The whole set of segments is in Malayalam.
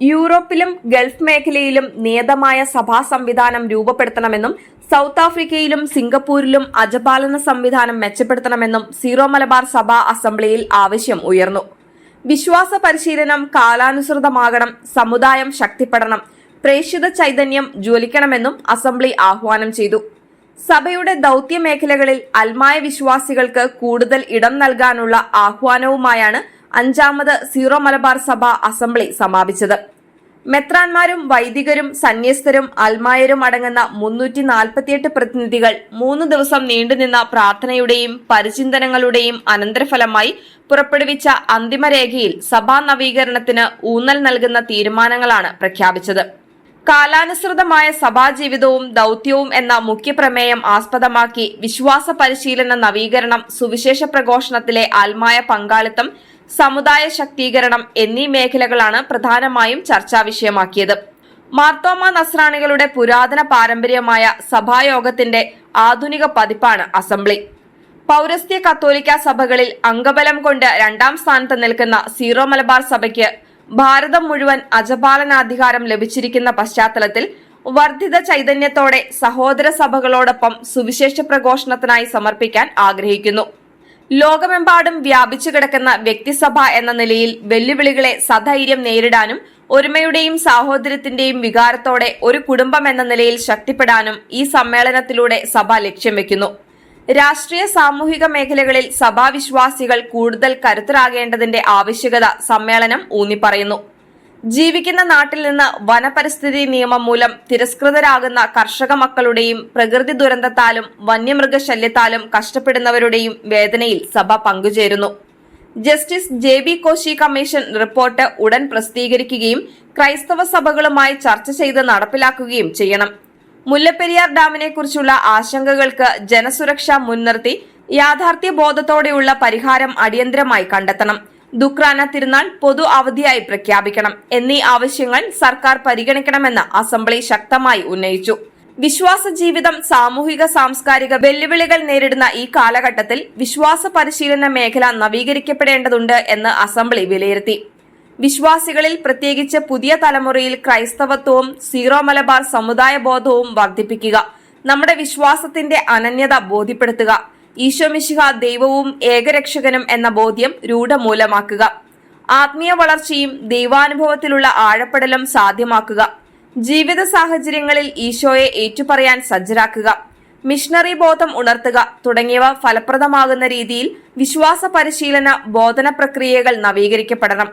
യൂറോപ്പിലും ഗൾഫ് മേഖലയിലും നിയതമായ സഭാ സംവിധാനം രൂപപ്പെടുത്തണമെന്നും സൗത്ത് ആഫ്രിക്കയിലും സിംഗപ്പൂരിലും അജപാലന സംവിധാനം മെച്ചപ്പെടുത്തണമെന്നും സീറോ മലബാർ സഭാ അസംബ്ലിയിൽ ആവശ്യം ഉയർന്നു. വിശ്വാസ പരിശീലനം കാലാനുസൃതമാകണം സമുദായം ശക്തിപ്പെടണം പ്രേക്ഷിത ചൈതന്യം ജ്വലിക്കണമെന്നും അസംബ്ലി ആഹ്വാനം ചെയ്തു. സഭയുടെ ദൗത്യ മേഖലകളിൽ അൽമായ വിശ്വാസികൾക്ക് കൂടുതൽ ഇടം നൽകാനുള്ള ആഹ്വാനവുമായാണ് അഞ്ചാമത് സീറോ മലബാർ സഭ അസംബ്ലി സമാപിച്ചത്. മെത്രാന്മാരും വൈദികരും സന്യസ്തരും അൽമായരും അടങ്ങുന്ന മുന്നൂറ്റി നാൽപ്പത്തിയെട്ട് പ്രതിനിധികൾ മൂന്ന് ദിവസം നീണ്ടുനിന്ന പ്രാർത്ഥനയുടെയും പരിചിന്തനങ്ങളുടെയും അനന്തരഫലമായി പുറപ്പെടുവിച്ച അന്തിമരേഖയിൽ സഭാ നവീകരണത്തിന് ഊന്നൽ നൽകുന്ന തീരുമാനങ്ങളാണ് പ്രഖ്യാപിച്ചത്. കാലാനുസൃതമായ സഭാജീവിതവും ദൗത്യവും എന്ന മുഖ്യപ്രമേയം ആസ്പദമാക്കി വിശ്വാസ പരിശീലന നവീകരണം സുവിശേഷ പ്രഘോഷണത്തിലെ ആത്മായ പങ്കാളിത്തം സമുദായ ശക്തീകരണം എന്നീ മേഖലകളാണ് പ്രധാനമായും ചർച്ചാ വിഷയമാക്കിയത്. മാർത്തോമ നസ്രാണികളുടെ പുരാതന പാരമ്പര്യമായ സഭായോഗത്തിന്റെ ആധുനിക പതിപ്പാണ് അസംബ്ലി. പൗരസ്ത്യ കത്തോലിക്ക സഭകളിൽ അംഗബലം കൊണ്ട് രണ്ടാം സ്ഥാനത്ത് നിൽക്കുന്ന സീറോ മലബാർ സഭയ്ക്ക് ഭാരതം മുഴുവൻ അജപാലനാധികാരം ലഭിച്ചിരിക്കുന്ന പശ്ചാത്തലത്തിൽ വർദ്ധിത ചൈതന്യത്തോടെ സഹോദര സഭകളോടൊപ്പം സുവിശേഷ പ്രഘോഷണത്തിനായി സമർപ്പിക്കാൻ ആഗ്രഹിക്കുന്നു. ലോകമെമ്പാടും വ്യാപിച്ചു കിടക്കുന്ന വ്യക്തിസഭ എന്ന നിലയിൽ വെല്ലുവിളികളെ സധൈര്യം നേരിടാനും ഒരുമയുടെയും സാഹോദര്യത്തിന്റെയും വികാരത്തോടെ ഒരു കുടുംബം എന്ന നിലയിൽ ശക്തിപ്പെടാനും ഈ സമ്മേളനത്തിലൂടെ സഭ ലക്ഷ്യം വെക്കുന്നു. രാഷ്ട്രീയ സാമൂഹിക മേഖലകളിൽ സഭാവിശ്വാസികൾ കൂടുതൽ കരുത്തരാകേണ്ടതിന്റെ ആവശ്യകത സമ്മേളനം ഊന്നിപ്പറയുന്നു. ജീവിക്കുന്ന നാട്ടിൽ നിന്ന് വനപരിസ്ഥിതി നിയമം മൂലം തിരസ്കൃതരാകുന്ന കർഷക മക്കളുടെയും പ്രകൃതി ദുരന്തത്താലും വന്യമൃഗശല്യത്താലും കഷ്ടപ്പെടുന്നവരുടെയും വേദനയിൽ സഭ പങ്കുചേരുന്നു. Justice J B Koshy commission report ഉടൻ പ്രസിദ്ധീകരിക്കുകയും ക്രൈസ്തവ സഭകളുമായി ചർച്ച ചെയ്ത് നടപ്പിലാക്കുകയും ചെയ്യണം. മുല്ലപ്പെരിയാർ ഡാമിനെക്കുറിച്ചുള്ള ആശങ്കകൾക്ക് ജനസുരക്ഷ മുൻനിർത്തി യാഥാർത്ഥ്യ ബോധത്തോടെയുള്ള പരിഹാരം അടിയന്തരമായി കണ്ടെത്തണം. ദുക്രാന തിരുനാൾ പൊതു അവധിയായി പ്രഖ്യാപിക്കണം എന്നീ ആവശ്യങ്ങൾ സർക്കാർ പരിഗണിക്കണമെന്ന് അസംബ്ലി ശക്തമായി ഉന്നയിച്ചു. വിശ്വാസ ജീവിതം സാമൂഹിക സാംസ്കാരിക വെല്ലുവിളികൾ നേരിടുന്ന ഈ കാലഘട്ടത്തിൽ വിശ്വാസ പരിശീലന മേഖല നവീകരിക്കപ്പെടേണ്ടതുണ്ട് എന്ന് അസംബ്ലി വിലയിരുത്തി. വിശ്വാസികളിൽ പ്രത്യേകിച്ച് പുതിയ തലമുറയിൽ ക്രൈസ്തവത്വവും സീറോ മലബാർ സമുദായ ബോധവും വർദ്ധിപ്പിക്കുക നമ്മുടെ വിശ്വാസത്തിന്റെ അനന്യത ബോധ്യപ്പെടുത്തുക ഈശോമിശിഹ ദൈവവും ഏകരക്ഷകനും എന്ന ബോധ്യം രൂഢമൂലമാക്കുക. ആത്മീയ വളർച്ചയും ദൈവാനുഭവത്തിലുള്ള ആഴപ്പെടലും സാധ്യമാക്കുക. ജീവിത സാഹചര്യങ്ങളിൽ ഈശോയെ ഏറ്റുപറയാൻ സജ്ജരാക്കുക. മിഷണറി ബോധം ഉണർത്തുക തുടങ്ങിയവ ഫലപ്രദമാകുന്ന രീതിയിൽ വിശ്വാസ പരിശീലന ബോധന പ്രക്രിയകൾ നവീകരിക്കപ്പെടണം.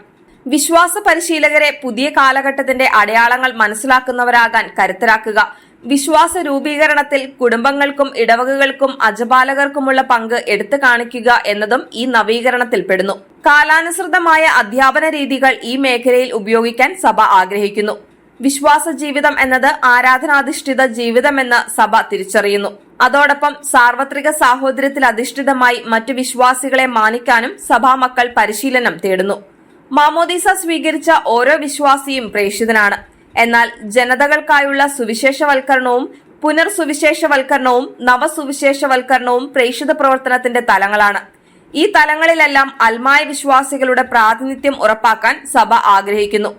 വിശ്വാസ പരിശീലകരെ പുതിയ കാലഘട്ടത്തിന്റെ അടയാളങ്ങൾ മനസ്സിലാക്കുന്നവരാകാൻ കരുത്തരാക്കുക. വിശ്വാസ രൂപീകരണത്തിൽ കുടുംബങ്ങൾക്കും ഇടവകകൾക്കും അജപാലകർക്കുമുള്ള പങ്ക് എടുത്തു കാണിക്കുക എന്നതും ഈ നവീകരണത്തിൽപ്പെടുന്നു. കാലാനുസൃതമായ അധ്യാപന രീതികൾ ഈ മേഖലയിൽ ഉപയോഗിക്കാൻ സഭ ആഗ്രഹിക്കുന്നു. വിശ്വാസ ജീവിതം എന്നത് ആരാധനാധിഷ്ഠിത ജീവിതമെന്ന് സഭ തിരിച്ചറിയുന്നു. അതോടൊപ്പം സാർവത്രിക സാഹോദര്യത്തിൽ അധിഷ്ഠിതമായി മറ്റു വിശ്വാസികളെ മാനിക്കാനും സഭാമക്കൾ പരിശീലനം തേടുന്നു. മാമോദീസ സ്വീകരിച്ച ഓരോ വിശ്വാസിയും പ്രേക്ഷിതനാണ്. എന്നാൽ ജനതകൾക്കായുള്ള സുവിശേഷവൽക്കരണവും പുനർസുവിശേഷവൽക്കരണവും നവസുവിശേഷവൽക്കരണവും പ്രേക്ഷിത പ്രവർത്തനത്തിന്റെ തലങ്ങളാണ്. ഈ തലങ്ങളിലെല്ലാം അൽമായ വിശ്വാസികളുടെ പ്രാതിനിധ്യം ഉറപ്പാക്കാൻ സഭ ആഗ്രഹിക്കുന്നു.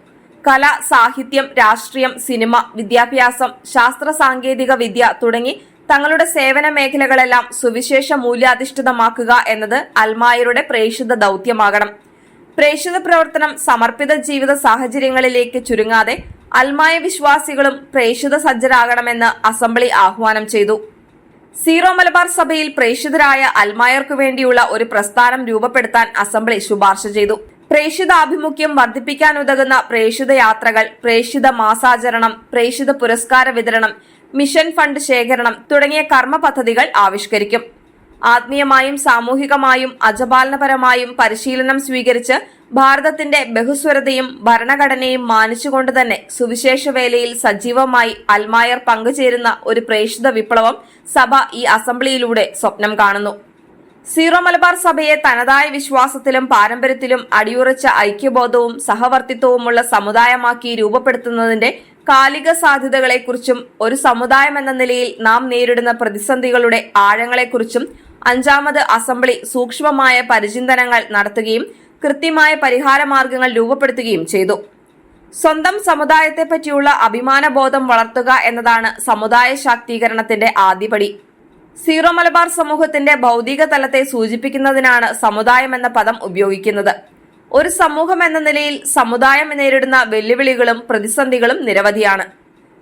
കല സാഹിത്യം രാഷ്ട്രീയം സിനിമ വിദ്യാഭ്യാസം ശാസ്ത്ര സാങ്കേതിക വിദ്യ തുടങ്ങി തങ്ങളുടെ സേവന മേഖലകളെല്ലാം സുവിശേഷ മൂല്യാധിഷ്ഠിതമാക്കുക എന്നത് അൽമായരുടെ പ്രേക്ഷിത ദൗത്യമാകണം. പ്രേക്ഷിത പ്രവർത്തനം സമർപ്പിത ജീവിത സാഹചര്യങ്ങളിലേക്ക് ചുരുങ്ങാതെ അൽമായ വിശ്വാസികളും പ്രേക്ഷിത സജ്ജരാകണമെന്ന് അസംബ്ലി ആഹ്വാനം ചെയ്തു. സീറോ മലബാർ സഭയിൽ പ്രേക്ഷിതരായ അൽമായർക്കു വേണ്ടിയുള്ള ഒരു പ്രസ്ഥാനം രൂപപ്പെടുത്താൻ അസംബ്ലി ശുപാർശ ചെയ്തു. പ്രേക്ഷിത ആഭിമുഖ്യം വർദ്ധിപ്പിക്കാനുതകുന്ന പ്രേക്ഷിത യാത്രകൾ പ്രേക്ഷിത മാസാചരണം പ്രേക്ഷിത പുരസ്കാര വിതരണം മിഷൻ ഫണ്ട് ശേഖരണം തുടങ്ങിയ കർമ്മ പദ്ധതികൾ ആവിഷ്കരിക്കും. ആത്മീയമായും സാമൂഹികമായും അജപാലനപരമായും പരിശീലനം സ്വീകരിച്ച് ഭാരതത്തിന്റെ ബഹുസ്വരതയും ഭരണഘടനയും മാനിച്ചുകൊണ്ട് തന്നെ സുവിശേഷ വേലയിൽ സജീവമായി അൽമായർ പങ്കുചേരുന്ന ഒരു പ്രേക്ഷിത വിപ്ലവം സഭ ഈ അസംബ്ലിയിലൂടെ സ്വപ്നം കാണുന്നു. സീറോ മലബാർ സഭയെ തനതായ വിശ്വാസത്തിലും പാരമ്പര്യത്തിലും അടിയുറച്ച ഐക്യബോധവും സഹവർത്തിത്വവുമുള്ള സമുദായമാക്കി രൂപപ്പെടുത്തുന്നതിന്റെ കാലിക സാധ്യതകളെക്കുറിച്ചും ഒരു സമുദായം എന്ന നിലയിൽ നാം നേരിടുന്ന പ്രതിസന്ധികളുടെ ആഴങ്ങളെക്കുറിച്ചും അഞ്ചാമത് അസംബ്ലി സൂക്ഷ്മമായ പരിചിന്തനങ്ങൾ നടത്തുകയും കൃത്യമായ പരിഹാര മാർഗങ്ങൾ രൂപപ്പെടുത്തുകയും ചെയ്തു. സ്വന്തം സമുദായത്തെ പറ്റിയുള്ള അഭിമാനബോധം വളർത്തുക എന്നതാണ് സമുദായ ശാക്തീകരണത്തിന്റെ ആദ്യപടി. സീറോ മലബാർ സമൂഹത്തിന്റെ ഭൗതിക തലത്തെ സൂചിപ്പിക്കുന്നതിനാണ് സമുദായം എന്ന പദം ഉപയോഗിക്കുന്നത്. ഒരു സമൂഹം എന്ന നിലയിൽ സമുദായം നേരിടുന്ന വെല്ലുവിളികളും പ്രതിസന്ധികളും നിരവധിയാണ്.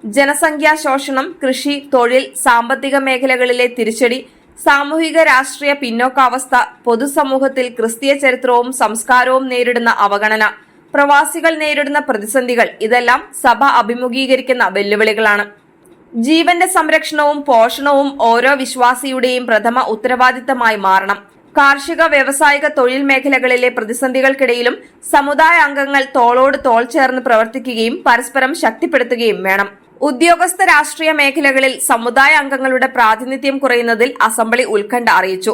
ജനസംഖ്യാ ശോഷണം കൃഷി തൊഴിൽ സാമ്പത്തിക മേഖലകളിലെ തിരിച്ചടി സാമൂഹിക രാഷ്ട്രീയ പിന്നോക്കാവസ്ഥ പൊതുസമൂഹത്തിൽ ക്രിസ്തീയ ചരിത്രവും സംസ്കാരവും നേരിടുന്ന അവഗണന പ്രവാസികൾ നേരിടുന്ന പ്രതിസന്ധികൾ ഇതെല്ലാം സഭ അഭിമുഖീകരിക്കുന്ന വെല്ലുവിളികളാണ്. ജീവന്റെ സംരക്ഷണവും പോഷണവും ഓരോ വിശ്വാസിയുടെയും പ്രഥമ ഉത്തരവാദിത്തമായി മാറണം. കാർഷിക വ്യവസായിക തൊഴിൽ മേഖലകളിലെ പ്രതിസന്ധികൾക്കിടയിലും സമുദായ അംഗങ്ങൾ തോളോട് തോൾ ചേർന്ന് പ്രവർത്തിക്കുകയും പരസ്പരം ശക്തിപ്പെടുത്തുകയും വേണം. ഉദ്യോഗസ്ഥ രാഷ്ട്രീയ മേഖലകളിൽ സമുദായ അംഗങ്ങളുടെ പ്രാതിനിധ്യം കുറയുന്നതിൽ അസംബ്ലി ഉത്കണ്ഠ അറിയിച്ചു.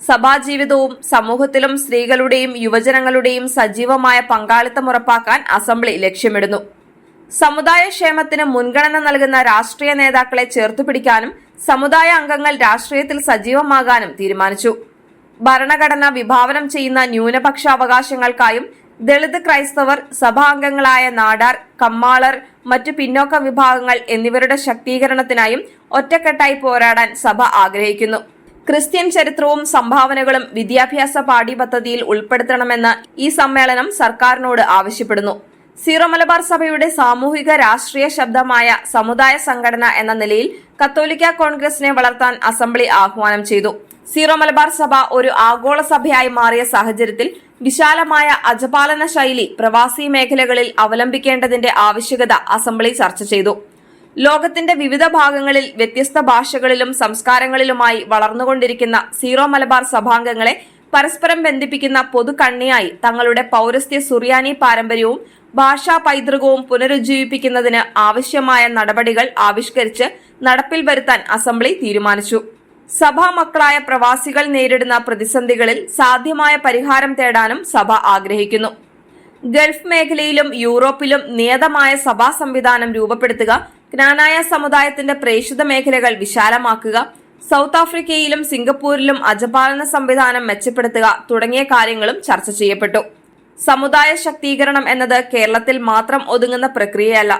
സഭാജീവിതവും സമൂഹത്തിലും സ്ത്രീകളുടെയും യുവജനങ്ങളുടെയും സജീവമായ പങ്കാളിത്തം ഉറപ്പാക്കാൻ അസംബ്ലി ലക്ഷ്യമിടുന്നു. സമുദായ ക്ഷേമത്തിന് മുൻഗണന നൽകുന്ന രാഷ്ട്രീയ നേതാക്കളെ ചേർത്തുപിടിക്കാനും സമുദായ അംഗങ്ങൾ രാഷ്ട്രീയത്തിൽ സജീവമാകാനും തീരുമാനിച്ചു. ഭരണഘടന വിഭാവനം ചെയ്യുന്ന ന്യൂനപക്ഷ അവകാശങ്ങൾക്കായും ദളിത് ക്രൈസ്തവർ സഭാംഗങ്ങളായ നാടാർ കമ്മാളർ മറ്റു പിന്നോക്ക വിഭാഗങ്ങൾ എന്നിവരുടെ ശക്തീകരണത്തിനായും ഒറ്റക്കെട്ടായി പോരാടാൻ സഭ ആഗ്രഹിക്കുന്നു. ക്രിസ്ത്യൻ ചരിത്രവും സംഭാവനകളും വിദ്യാഭ്യാസ പാഠ്യപദ്ധതിയിൽ ഉൾപ്പെടുത്തണമെന്ന് ഈ സമ്മേളനം സർക്കാരിനോട് ആവശ്യപ്പെടുന്നു. സീറോ മലബാർ സഭയുടെ സാമൂഹിക രാഷ്ട്രീയ ശബ്ദമായ സമുദായ സംഘടന എന്ന നിലയിൽ കത്തോലിക്ക കോൺഗ്രസിനെ വളർത്താൻ അസംബ്ലി ആഹ്വാനം ചെയ്തു. സീറോ മലബാർ സഭ ഒരു ആഗോള സഭയായി മാറിയ സാഹചര്യത്തിൽ വിശാലമായ അജപാലന ശൈലി പ്രവാസി മേഖലകളിൽ അവലംബിക്കേണ്ടതിന്റെ ആവശ്യകത അസംബ്ലി ചർച്ച ചെയ്തു. ലോകത്തിന്റെ വിവിധ ഭാഗങ്ങളിൽ വ്യത്യസ്ത ഭാഷകളിലും സംസ്കാരങ്ങളിലുമായി വളർന്നുകൊണ്ടിരിക്കുന്ന സീറോ മലബാർ സഭാംഗങ്ങളെ പരസ്പരം ബന്ധിപ്പിക്കുന്ന പൊതു കണ്ണിയായി തങ്ങളുടെ പൗരസ്ത്യ സുറിയാനി പാരമ്പര്യവും ഭാഷാ പൈതൃകവും പുനരുജ്ജീവിപ്പിക്കുന്നതിന് ആവശ്യമായ നടപടികൾ ആവിഷ്കരിച്ച് നടപ്പിൽ വരുത്താൻ അസംബ്ലി തീരുമാനിച്ചു. സഭാ മക്കളായ പ്രവാസികൾ നേരിടുന്ന പ്രതിസന്ധികളിൽ സാധ്യമായ പരിഹാരം തേടാനും സഭ ആഗ്രഹിക്കുന്നു. ഗൾഫ് മേഖലയിലും യൂറോപ്പിലും നിയതമായ സഭാ സംവിധാനം രൂപപ്പെടുത്തുക ജ്ഞാനായ സമുദായത്തിന്റെ പ്രേക്ഷിത മേഖലകൾ വിശാലമാക്കുക സൗത്ത് ആഫ്രിക്കയിലും സിംഗപ്പൂരിലും അജപാലന സംവിധാനം മെച്ചപ്പെടുത്തുക തുടങ്ങിയ കാര്യങ്ങളും ചർച്ച ചെയ്യപ്പെട്ടു. സമുദായ ശക്തീകരണം എന്നത് കേരളത്തിൽ മാത്രം ഒതുങ്ങുന്ന പ്രക്രിയയല്ല.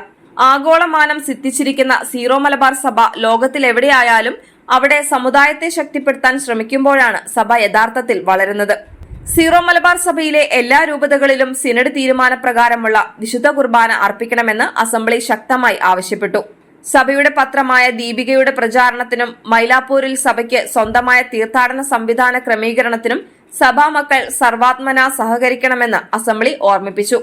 ആഗോളമാനം സിദ്ധിച്ചിരിക്കുന്ന സീറോ മലബാർ സഭ ലോകത്തിലെവിടെയായാലും അവിടെ സമുദായത്തെ ശക്തിപ്പെടുത്താൻ ശ്രമിക്കുമ്പോഴാണ് സഭ യഥാർത്ഥത്തിൽ വളരുന്നത്. സീറോ മലബാർ സഭയിലെ എല്ലാ രൂപതകളിലും സിനഡ് തീരുമാനപ്രകാരമുള്ള വിശുദ്ധ കുർബാന അർപ്പിക്കണമെന്ന് അസംബ്ലി ശക്തമായി ആവശ്യപ്പെട്ടു. സഭയുടെ പത്രമായ ദീപികയുടെ പ്രചാരണത്തിനും മൈലാപ്പൂരിൽ സഭയ്ക്ക് സ്വന്തമായ തീർത്ഥാടന സംവിധാന ക്രമീകരണത്തിനും സഭാമക്കൾ സർവാത്മന സഹകരിക്കണമെന്ന് അസംബ്ലി ഓർമ്മിപ്പിച്ചു.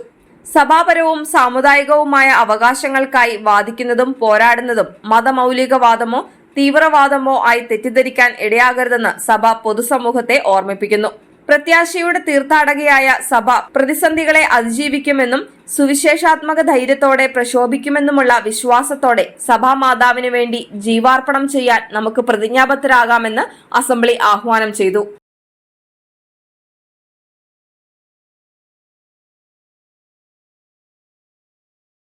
സഭാപരവും സാമുദായികവുമായ അവകാശങ്ങൾക്കായി വാദിക്കുന്നതും പോരാടുന്നതും മതമൗലികവാദമോ തീവ്രവാദമോ ആയി തെറ്റിദ്ധരിക്കാൻ ഇടയാകരുതെന്ന് സഭ പൊതുസമൂഹത്തെ ഓർമ്മിപ്പിക്കുന്നു. പ്രത്യാശയുടെ തീർത്ഥാടകയായ സഭ പ്രതിസന്ധികളെ അതിജീവിക്കുമെന്നും സുവിശേഷാത്മക ധൈര്യത്തോടെ പ്രശോഭിക്കുമെന്നുമുള്ള വിശ്വാസത്തോടെ സഭാമാതാവിനു വേണ്ടി ജീവാർപ്പണം ചെയ്യാൻ നമുക്ക് പ്രതിജ്ഞാബദ്ധരാകാമെന്ന് അസംബ്ലി ആഹ്വാനം ചെയ്തു.